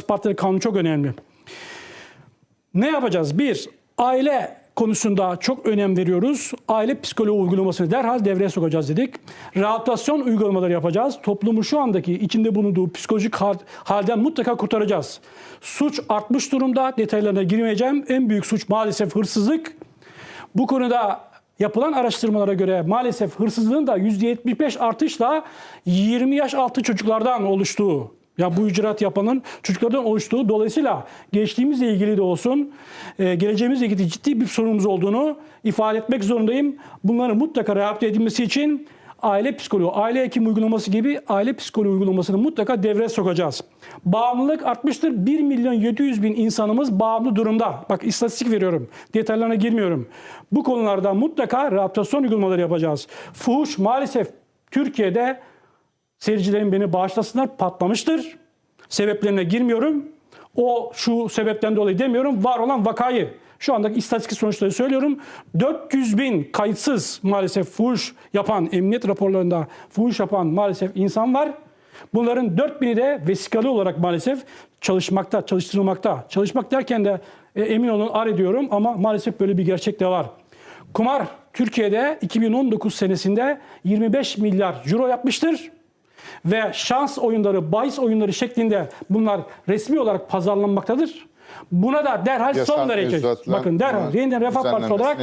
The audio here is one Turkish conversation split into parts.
Partileri kanunu çok önemli. Ne yapacağız? Bir, aile konusunda çok önem veriyoruz. Aile psikoloğu uygulamasını derhal devreye sokacağız dedik. Rehabilitasyon uygulamaları yapacağız. Toplumu şu andaki içinde bulunduğu psikolojik hal- halden mutlaka kurtaracağız. Suç artmış durumda. Detaylarına girmeyeceğim. En büyük suç maalesef hırsızlık. Bu konuda yapılan araştırmalara göre maalesef hırsızlığın da %75 artışla 20 yaş altı çocuklardan oluştuğu ya bu icraat yapanın çocuklardan oluştuğu dolayısıyla geçtiğimizle ilgili de olsun e, geleceğimizle ilgili ciddi bir sorunumuz olduğunu ifade etmek zorundayım. Bunların mutlaka rehabilite edilmesi için aile psikoloğu, aile hekim uygulaması gibi aile psikoloğu uygulamasını mutlaka devreye sokacağız. Bağımlılık artmıştır. 1 milyon 700 bin insanımız bağımlı durumda. Bak istatistik veriyorum. Detaylarına girmiyorum. Bu konularda mutlaka rehabilitasyon uygulamaları yapacağız. Fuhuş maalesef Türkiye'de seyircilerim beni bağışlasınlar patlamıştır. Sebeplerine girmiyorum. O şu sebepten dolayı demiyorum. Var olan vakayı şu andaki istatistik sonuçları söylüyorum. 400 bin kayıtsız maalesef fuhuş yapan, emniyet raporlarında fuhuş yapan maalesef insan var. Bunların 4000'i de vesikalı olarak maalesef çalışmakta, çalıştırılmakta. Çalışmak derken de e, emin olun ar ediyorum ama maalesef böyle bir gerçek de var. Kumar Türkiye'de 2019 senesinde 25 milyar euro yapmıştır ve şans oyunları, bahis oyunları şeklinde bunlar resmi olarak pazarlanmaktadır. Buna da derhal Yasal son mevzuatla Bakın derhal yeniden Refah Partisi olarak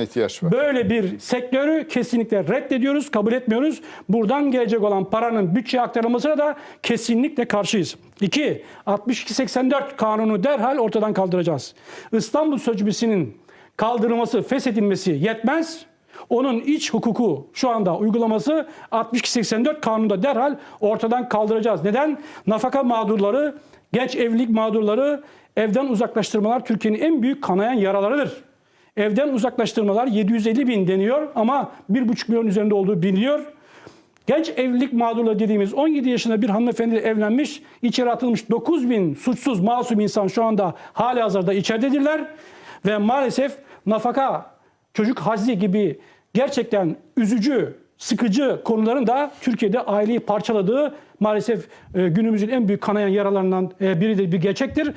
böyle bir sektörü kesinlikle reddediyoruz, kabul etmiyoruz. Buradan gelecek olan paranın bütçeye aktarılmasına da kesinlikle karşıyız. 2. 6284 kanunu derhal ortadan kaldıracağız. İstanbul Sözleşmesi'nin kaldırılması, feshedilmesi yetmez. Onun iç hukuku şu anda uygulaması 6284 kanunda derhal ortadan kaldıracağız. Neden? Nafaka mağdurları, genç evlilik mağdurları, evden uzaklaştırmalar Türkiye'nin en büyük kanayan yaralarıdır. Evden uzaklaştırmalar 750 bin deniyor ama 1,5 milyon üzerinde olduğu biliniyor. Genç evlilik mağdurları dediğimiz 17 yaşında bir hanımefendi evlenmiş, içeri atılmış 9 bin suçsuz masum insan şu anda hali hazırda içeridedirler. Ve maalesef nafaka, çocuk hazzi gibi gerçekten üzücü, sıkıcı konuların da Türkiye'de aileyi parçaladığı maalesef e, günümüzün en büyük kanayan yaralarından e, biri de bir gerçektir.